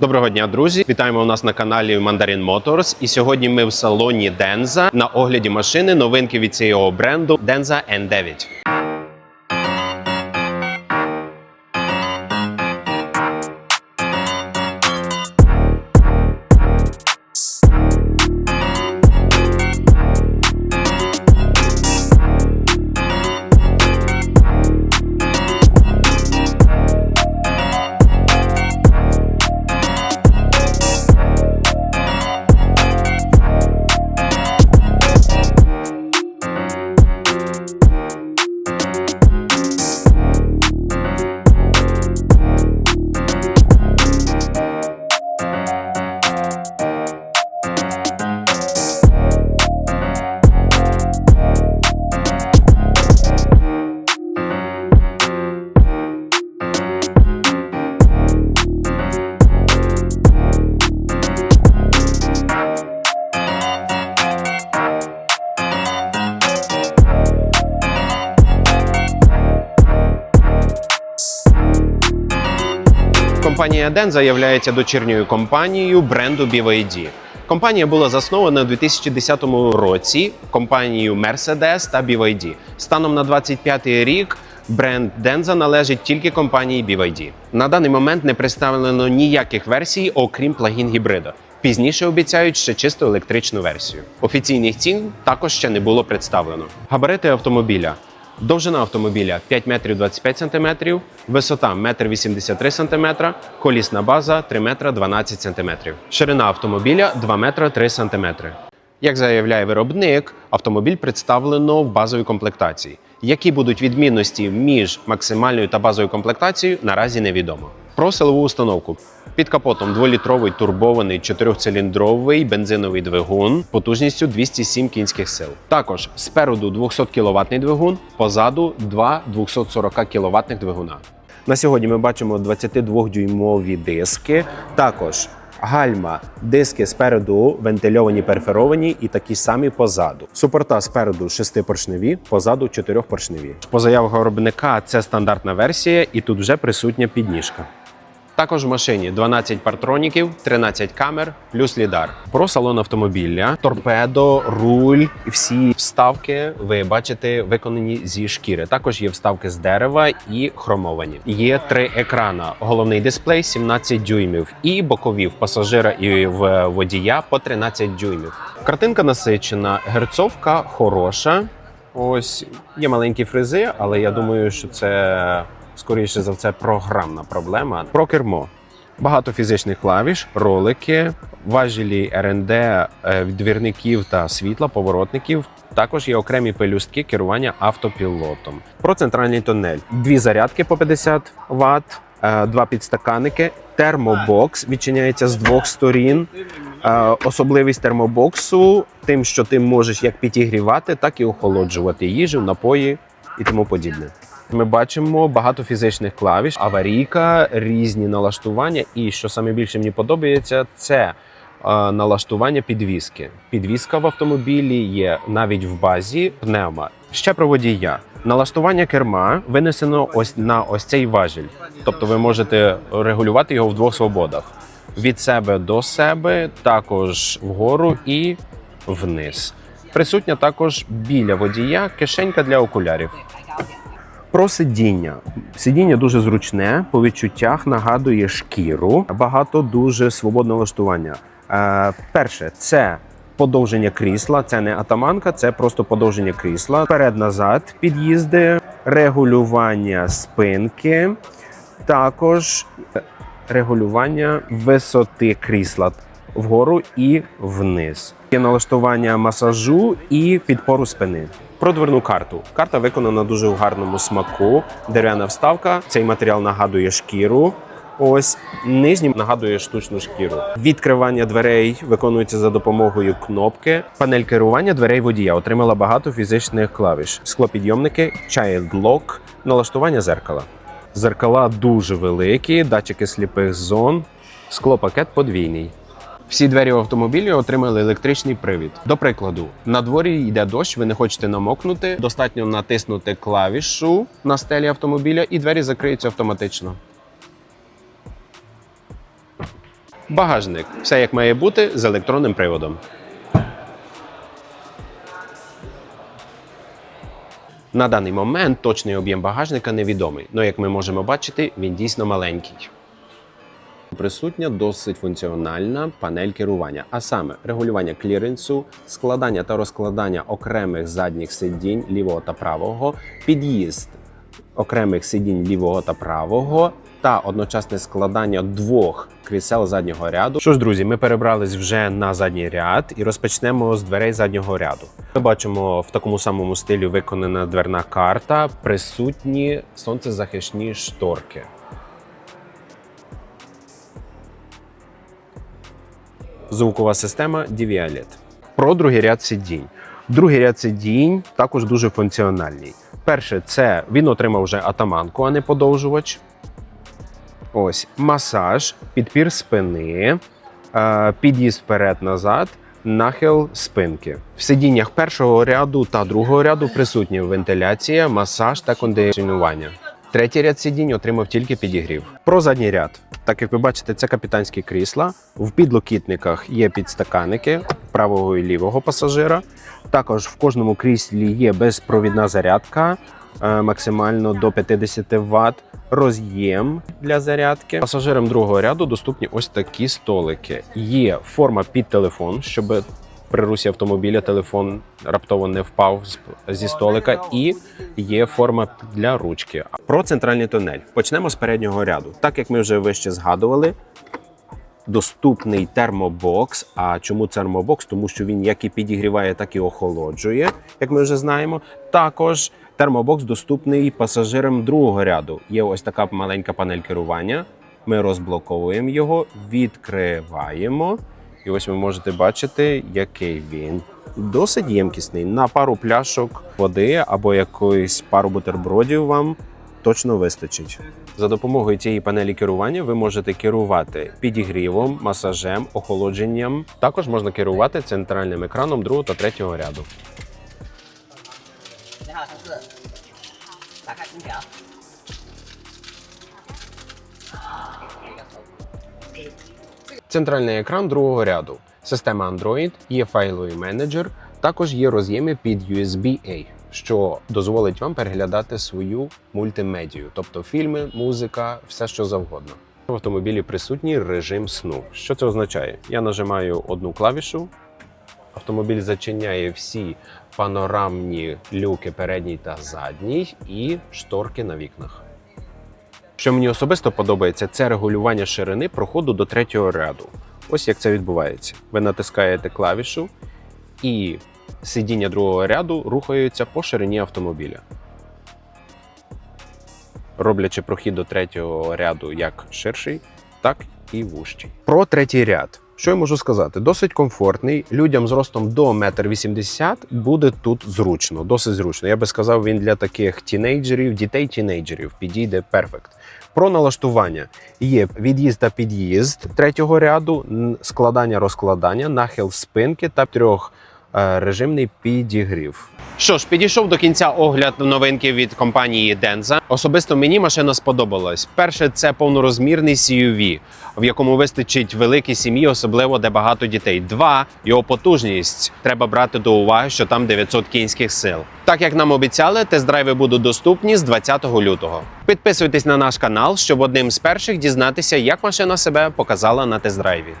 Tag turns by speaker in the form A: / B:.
A: Доброго дня, друзі! Вітаємо у нас на каналі Mandarin Motors. І сьогодні ми в салоні Денза на огляді машини новинки від цього бренду Denza N9. Компанія Denza є дочірньою компанією бренду BYD. Компанія була заснована у 2010 році компанією Mercedes та BYD. Станом на 25 рік бренд Denza належить тільки компанії BYD. На даний момент не представлено ніяких версій, окрім плагін гібрида. Пізніше обіцяють ще чисто електричну версію. Офіційних цін також ще не було представлено. Габарити автомобіля. Довжина автомобіля 5 метрів 25 сантиметрів, висота 1 83 сантиметра, колісна база 3 метра 12 сантиметрів. Ширина автомобіля 2 метра 3 сантиметри. Як заявляє виробник, автомобіль представлено в базовій комплектації. Які будуть відмінності між максимальною та базовою комплектацією, наразі невідомо. Про силову установку. Під капотом 2-літровий турбований 4-циліндровий бензиновий двигун потужністю 207 кінських сил. Також спереду 200 кВт двигун, позаду два 240 кВт двигуна. На сьогодні ми бачимо 22-дюймові диски. Також гальма, диски спереду вентильовані, перферовані і такі самі позаду. Супорта спереду шестипоршневі, позаду чотирьохпоршневі. По заявах виробника це стандартна версія, і тут вже присутня підніжка. Також в машині 12 партроніків, 13 камер, плюс лідар. Про салон автомобіля, торпедо, руль і всі вставки ви бачите виконані зі шкіри. Також є вставки з дерева і хромовані. Є три екрана: головний дисплей 17 дюймів і бокові в пасажира і в водія по 13 дюймів. Картинка насичена, герцовка хороша. Ось є маленькі фризи, але я думаю, що це скоріше за все програмна проблема. Про кермо. Багато фізичних клавіш, ролики, важелі РНД, е, двірників та світла, поворотників. Також є окремі пелюстки керування автопілотом. Про центральний тунель. Дві зарядки по 50 Вт, е, два підстаканники, термобокс відчиняється з двох сторін. Е, Особливість термобоксу тим, що ти можеш як підігрівати, так і охолоджувати їжу, напої і тому подібне. Ми бачимо багато фізичних клавіш, аварійка, різні налаштування. І що саме більше мені подобається, це е, налаштування підвіски. Підвіска в автомобілі є навіть в базі пневма. Ще про водія. Налаштування керма винесено ось на ось цей важіль. Тобто ви можете регулювати його в двох свободах: від себе до себе, також вгору і вниз. Присутня також біля водія кишенька для окулярів. Про сидіння. Сидіння дуже зручне, по відчуттях нагадує шкіру. Багато дуже свободного влаштування. Е, перше, це подовження крісла. Це не атаманка, це просто подовження крісла. Вперед-назад під'їзди, регулювання спинки, також регулювання висоти крісла вгору і вниз. Є налаштування масажу і підпору спини. Про дверну карту. Карта виконана дуже в гарному смаку. Дерев'яна вставка. Цей матеріал нагадує шкіру. Ось нижній нагадує штучну шкіру. Відкривання дверей виконується за допомогою кнопки. Панель керування дверей водія отримала багато фізичних клавіш: склопідйомники, child lock, налаштування зеркала. Зеркала дуже великі, датчики сліпих зон, склопакет подвійний. Всі двері в автомобілі отримали електричний привід. До прикладу, на дворі йде дощ, ви не хочете намокнути. Достатньо натиснути клавішу на стелі автомобіля, і двері закриються автоматично. Багажник. Все як має бути з електронним приводом. На даний момент точний об'єм багажника невідомий, але як ми можемо бачити, він дійсно маленький. Присутня досить функціональна панель керування, а саме регулювання кліренсу, складання та розкладання окремих задніх сидінь лівого та правого, під'їзд окремих сидінь лівого та правого, та одночасне складання двох крісел заднього ряду. Що ж, друзі, ми перебрались вже на задній ряд і розпочнемо з дверей заднього ряду. Ми бачимо в такому самому стилі виконана дверна карта, присутні сонцезахисні шторки. Звукова система Divialet. Про другий ряд сидінь. Другий ряд сидінь також дуже функціональний. Перше, це він отримав вже атаманку, а не подовжувач. Ось масаж, підпір спини, е, під'їзд вперед-назад, нахил спинки. В сидіннях першого ряду та другого ряду присутні вентиляція, масаж та кондиціонування. Третій ряд сидінь отримав тільки підігрів. Про задній ряд. Так як ви бачите, це капітанські крісла. В підлокітниках є підстаканники правого і лівого пасажира. Також в кожному кріслі є безпровідна зарядка е, максимально до 50 Вт. Роз'єм для зарядки. Пасажирам другого ряду доступні ось такі столики. Є форма під телефон, щоб при русі автомобіля телефон раптово не впав зі столика, і є форма для ручки. Про центральний тунель почнемо з переднього ряду. Так як ми вже вище згадували, доступний термобокс. А чому термобокс? Тому що він як і підігріває, так і охолоджує, як ми вже знаємо. Також термобокс доступний пасажирам другого ряду. Є ось така маленька панель керування. Ми розблоковуємо його, відкриваємо. І ось ви можете бачити, який він. Досить ємкісний. На пару пляшок води або якоїсь пару бутербродів вам точно вистачить. За допомогою цієї панелі керування ви можете керувати підігрівом, масажем, охолодженням. Також можна керувати центральним екраном другого та третього ряду. Центральний екран другого ряду. Система Android, є файловий менеджер, також є роз'єми під USB-A, що дозволить вам переглядати свою мультимедію, тобто фільми, музика, все що завгодно. В автомобілі присутній режим сну. Що це означає? Я нажимаю одну клавішу, автомобіль зачиняє всі панорамні люки передній та задній і шторки на вікнах. Що мені особисто подобається, це регулювання ширини проходу до третього ряду. Ось як це відбувається. Ви натискаєте клавішу, і сидіння другого ряду рухаються по ширині автомобіля, роблячи прохід до третього ряду як ширший, так і вужчий. Про третій ряд. Що я можу сказати? Досить комфортний. Людям з ростом до 1,80 м буде тут зручно, досить зручно. Я би сказав, він для таких тінейджерів, дітей-тінейджерів підійде перфект. Про налаштування є від'їзд та під'їзд третього ряду, складання розкладання, нахил спинки та трьох режимний підігрів. Що ж, підійшов до кінця огляд новинки від компанії Denza. Особисто мені машина сподобалась. Перше, це повнорозмірний CUV, в якому вистачить великій сім'ї, особливо де багато дітей. Два його потужність. Треба брати до уваги, що там 900 кінських сил. Так як нам обіцяли, тест-драйви будуть доступні з 20 лютого. Підписуйтесь на наш канал, щоб одним з перших дізнатися, як машина себе показала на тест-драйві.